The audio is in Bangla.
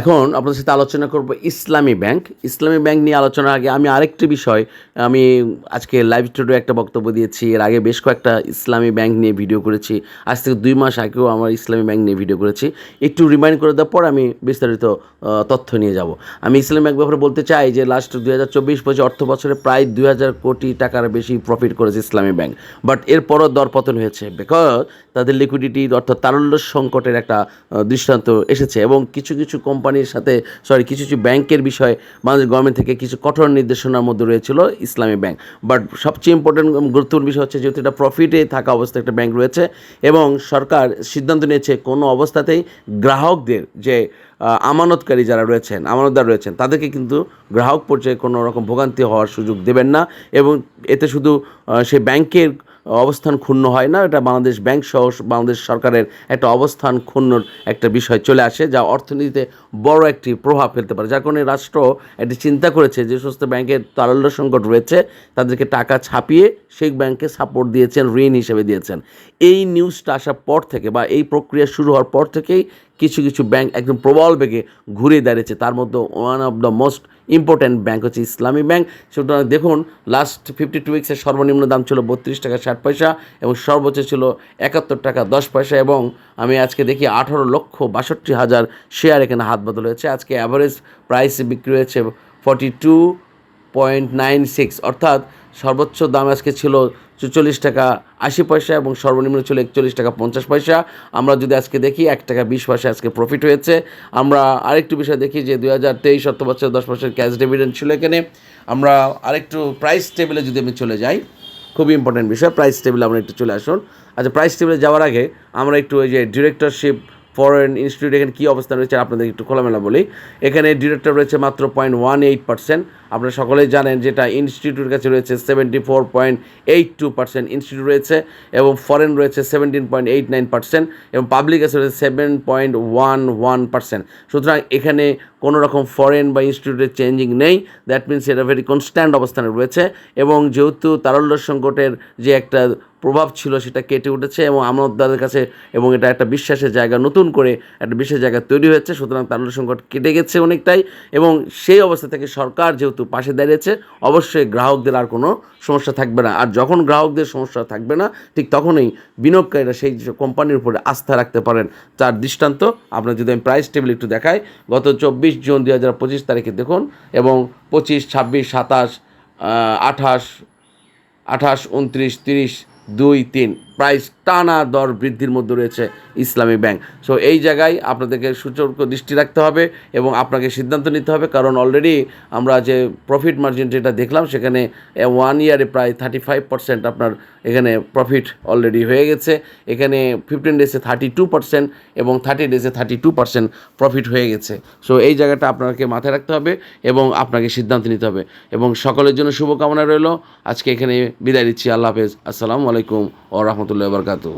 এখন আপনাদের সাথে আলোচনা করব ইসলামী ব্যাংক। ইসলামী ব্যাংক নিয়ে আলোচনার আগে আমি আরেকটি বিষয়, আমি আজকে লাইভ স্টুডিও একটা বক্তব্য দিয়েছি। এর আগে বেশ কয়েকটা ইসলামী ব্যাংক নিয়ে ভিডিও করেছি। আজ থেকে দুই মাস আগেও আমার ইসলামী ব্যাংক নিয়ে ভিডিও করেছি। একটু রিমাইন্ড করে দেওয়ার পর আমি বিস্তারিত তথ্য নিয়ে যাব। আমি ইসলামী ব্যাংক ব্যাপারে বলতে চাই যে লাস্ট দুই হাজার চব্বিশ পঁচিশ অর্থ বছরে প্রায় দুই হাজার কোটি টাকার বেশি প্রফিট করেছে ইসলামী ব্যাংক। বাট এরপরও দরপতন হয়েছে বিকজ তাদের লিকুইডিটি অর্থাৎ তারল্য সংকটের একটা দৃষ্টান্ত এসেছে এবং কিছু কিছু কোম্পানির সাথে সরি কিছু কিছু ব্যাংকের বিষয়ে বাংলাদেশ গভর্নমেন্ট থেকে কিছু কঠোর নির্দেশনার মধ্যে রয়েছিল ইসলামী ব্যাংক। বাট সবচেয়ে ইম্পর্টেন্ট গুরুত্বপূর্ণ বিষয় হচ্ছে যেহেতু এটা প্রফিটে থাকা অবস্থায় একটা ব্যাংক রয়েছে এবং সরকার সিদ্ধান্ত নিয়েছে কোনো অবস্থাতেই গ্রাহকদের যে আমানতকারী যারা রয়েছেন, আমানতদার রয়েছেন, তাদেরকে কিন্তু গ্রাহক পর্যায়ে কোনো রকম ভোগান্তি হওয়ার সুযোগ দেবেন না এবং এতে শুধু সেই ব্যাংকের অবস্থান ক্ষুণ্ণ হয় না। এটা বাংলাদেশ ব্যাংক সহ বাংলাদেশ সরকারের একটা অবস্থান ক্ষুণ্ণর একটা বিষয় চলে আসে, যা অর্থনীতিতে বড় একটি প্রভাব ফেলতে পারে। যার কারণে রাষ্ট্র একটি চিন্তা করেছে যে, সমস্ত ব্যাংকের তারল্য সংকট রয়েছে, তাদেরকে টাকা ছাপিয়ে সেই ব্যাংকে সাপোর্ট দিয়েছেন, ঋণ হিসেবে দিয়েছেন। এই নিউজটা আসার পর থেকে বা এই প্রক্রিয়া শুরু হওয়ার পর থেকেই কিছু কিছু ব্যাংক একদম প্রবল বেগে ঘুরে দাঁড়িয়েছে। তার মধ্যে one of the most important bank হচ্ছে ইসলামী ব্যাংক সুতরাং দেখুন লাস্ট ফিফটি টু উইক্সের সর্বনিম্ন দাম ছিল বত্রিশ টাকা ষাট পয়সা এবং সর্বোচ্চ ছিল একাত্তর টাকা দশ পয়সা এবং আমি আজকে দেখি আঠারো লক্ষ বাষট্টি হাজার শেয়ার এখানে হাত বদল হয়েছে আজকে অ্যাভারেজ প্রাইস বিক্রি হয়েছে forty two point nine six অর্থাৎ সর্বোচ্চ দাম আজকে ছিল চুচল্লিশ টাকা আশি পয়সা এবং সর্বনিম্ন ছিল একচল্লিশ টাকা পঞ্চাশ পয়সা। আমরা যদি আজকে দেখি, এক টাকা বিশ পয়সা আজকে প্রফিট হয়েছে। আমরা আরেকটু বিষয় দেখি যে দুই হাজার তেইশ অর্থ বছর দশ বছর ক্যাশ ডিভিডেন্ড ছিল এখানে। আমরা আরেকটু প্রাইস টেবিলে যদি আমি চলে যাই, খুবই ইম্পর্টেন্ট বিষয় প্রাইস টেবিলে আমরা একটু চলে আসুন। আচ্ছা প্রাইস টেবিলে যাওয়ার আগে আমরা একটু ওই যে ডিরেক্টরশিপ ফরেন ইনস্টিটিউট এখানে কী অবস্থান রয়েছে আপনাদের একটু খোলামেলা বলি। এখানে ডিরেক্টর রয়েছে মাত্র পয়েন্ট ওয়ান এইট পার্সেন্ট আপনারা সকলেই জানেন যেটা ইনস্টিটিউটের কাছে রয়েছে seventy four point eight two percent institute রয়েছে এবং ফরেন রয়েছে seventeen point eight nine percent এবং পাবলিক আছে রয়েছে seven point one one percent সুতরাং এখানে কোনো রকম ফরেন বা ইনস্টিটিউটের চেঞ্জিং নেই। দ্যাট মিনস এটা ভেরি কনস্ট্যান্ট অবস্থানে রয়েছে এবং যেহেতু তারল্য সংকটের যে একটা প্রভাব ছিল, সেটা কেটে উঠেছে এবং আমদাদের কাছে এবং এটা একটা বিশ্বাসের জায়গা, নতুন করে একটা বিশেষ জায়গা তৈরি হয়েছে, সুতরাং তারল্য সংকট কেটে গেছে অনেকটাই এবং সেই অবস্থা থেকে সরকার যেহেতু পাশে দাঁড়িয়েছে, অবশ্যই গ্রাহকদের আর কোনো সমস্যা থাকবে না। আর যখন গ্রাহকদের সমস্যা থাকবে না, ঠিক তখনই বিনিয়োগকারীরা সেই কোম্পানির উপরে আস্থা রাখতে পারেন। তার দৃষ্টান্ত, আপনার যদি আমি প্রাইস টেবিল একটু দেখাই, গত চব্বিশ জুন দুই হাজার পঁচিশ তারিখে দেখুন এবং পঁচিশ, ছাব্বিশ, সাতাশ আঠাশ আঠাশ, উনত্রিশ, তিরিশ দুই তিন। প্রাইস টানা দর বৃদ্ধির মধ্যে রয়েছে ইসলামী ব্যাংক। সো এই জায়গায় আপনাদেরকে সূচক দৃষ্টি রাখতে হবে এবং আপনাকে সিদ্ধান্ত নিতে হবে। কারণ অলরেডি আমরা যে প্রফিট মার্জিন যেটা দেখলাম, সেখানে ওয়ান ইয়ারে প্রায় থার্টি ফাইভ পার্সেন্ট আপনার এখানে প্রফিট অলরেডি হয়ে গেছে। এখানে ফিফটিন ডেজে থার্টি টু পার্সেন্ট এবং থার্টি ডেজে থার্টি টু পার্সেন্ট প্রফিট হয়ে গেছে। সো এই জায়গাটা আপনাকে মাথায় রাখতে হবে এবং আপনাকে সিদ্ধান্ত নিতে হবে। এবং সকলের জন্য শুভকামনা রইল। আজকে এখানে বিদায় দিচ্ছি আল্লাহ হাফেজ। আসসালামু আলাইকুম ও রহমতুল্লাহ বরকাতু